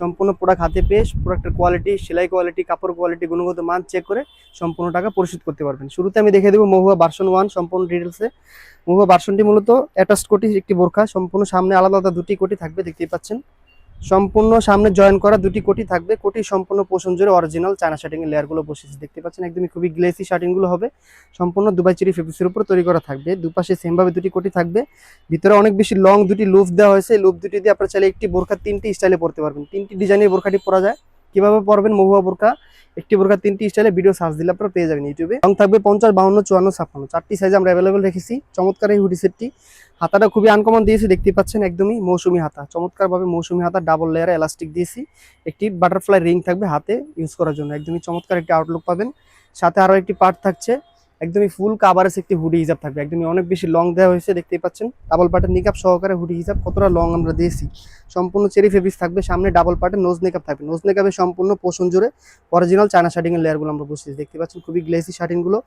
সম্পূর্ণ প্রোডাক্ট হাতে পেয়ে প্রোডাক্টের কোয়ালিটি সেলাই কোয়ালিটি কাপড় কোয়ালিটি গুণগত মান চেক করে সম্পূর্ণ টাকা পরিশোধ করতে পারবেন। শুরুতে আমি দেখে দেবো মহুয়া বার্সন ওয়ান সম্পূর্ণ ডিটেলসে মহুয়া বার্সনটি মূলত অ্যাটাচ কোটি একটি বোরখা, সম্পূর্ণ সামনে আলাদা আলাদা দুটি কোটি থাকবে, দেখতেই পাচ্ছেন। সম্পূর্ণ সামনে জয়েন করা দুটি কোটি থাকবে। কোটি সম্পূর্ণ পোষণ জুড়ে অরিজিনাল চায়না শার্টিং এর লেয়ারগুলো বসেছে। দেখতে পাচ্ছেন, একদমই খুবই গ্লেসি শার্টিংগুলো হবে। সম্পূর্ণ দুবাই চিরি ফেব্রিক্সের উপর তৈরি করা থাকবে। দুপাশে সেমভাবে দুটি কোটি থাকবে। ভিতরে অনেক বেশি লং দুটি লুপ দেওয়া হয়েছে। লুপ দুটি দিয়ে আপনারা চাইলে একটি বোরখা তিনটি স্টাইলে পড়তে পারবেন। তিনটি ডিজাইনের বোরখাটি পরা যায়। কীভাবে পরবেন? মহুয়া বোরখা। একটি প্রকার তিনটি স্টাইলে ভিডিও সার্চ দিলে আপনারা পেয়ে যাবেন ইউটিউবে রং থাকবে পঞ্চাশ, বাউন্ন, চুয়ান্ন, ছাপ্পান্ন। চারটি সাইজ আমরা অ্যাভেলেবেল রেখেছি। চমৎকার এই হুডি সেটটি হাতাটা খুবই আনকমন দিয়েছি, দেখতে পাচ্ছেন একদমই মৌসুমি হাতা। চমৎকারভাবে মৌসুমি হাতা ডাবল লেয়ারে এলাস্টিক দিয়েছি। একটি বাটারফ্লাই রিং থাকবে হাতে ইউজ করার জন্য। একদমই চমৎকার একটি আউটলুক পাবেন। সাথে আরও একটি পার্ট থাকছে। একদমই ফুল কাভারেজ একটি হুডি হিসাব থাকবে। একদমই অনেক বেশি লং দেওয়া হয়েছে, দেখতেই পাচ্ছেন। ডাবল পার্টের নিকাপ সহকারে হুডি হিসাব কতটা লং আমরা দিয়েছি। সম্পূর্ণ চেরি ফেব্রিক্স থাকবে, সামনে ডাবল পার্টের নোজ মেকআপ থাকবে। নোজ মেকআপে সম্পূর্ণ পোষণ জুড়ে অরিজিনাল চায়না শার্টিং এর লেয়ারগুলো আমরা বসেছি দেখতে পাচ্ছেন খুবই গ্লেসি শার্টিংগুলো।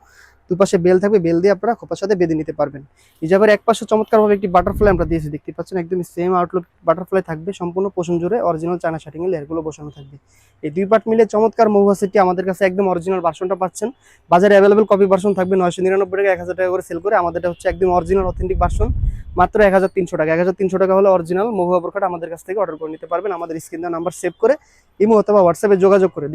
দুপাশে বেল থাকবে বেল দিয়ে আপনারা খোপার সাথে বেঁধে নিতে পারবেন। হিজাবের এক পাশে চমৎকারভাবে একটি বাটারফ্লাই আমরা দিয়েছি, দেখতে পাচ্ছেন একদমই সেম আউটলুক বাটারফ্লাই থাকবে, সম্পূর্ণ পোষণ জুড়ে অরিজিনাল চায়না শার্টিং এর লেয়ারগুলো বসানো থাকবে। এই দুই পার্ট মিলে চমৎকার মহুয়া সেটটি আমাদের কাছে একদম অরিজিনাল ভার্সনটা পাচ্ছেন। বাজারে অ্যাভেলেবেল কপি ভার্সন থাকবে নয়শো নিরানব্বই টাকা, এক হাজার টাকা করে সেল করে। আমাদেরটা হচ্ছে একদম অরিজিনাল অথেন্টিক বাসন মাত্র এক হাজার তিনশো টাকা। এক হাজার তিনশো টাকা হলে অরিজিনাল মহুয়া বোরখাটা আমাদের কাছ থেকে অর্ডার করে নিতে পারবেন। আমাদের স্ক্রিন নাম্বার সেভ করে, ইমো অথবা হোয়াটসঅ্যাপে যোগাযোগ করে।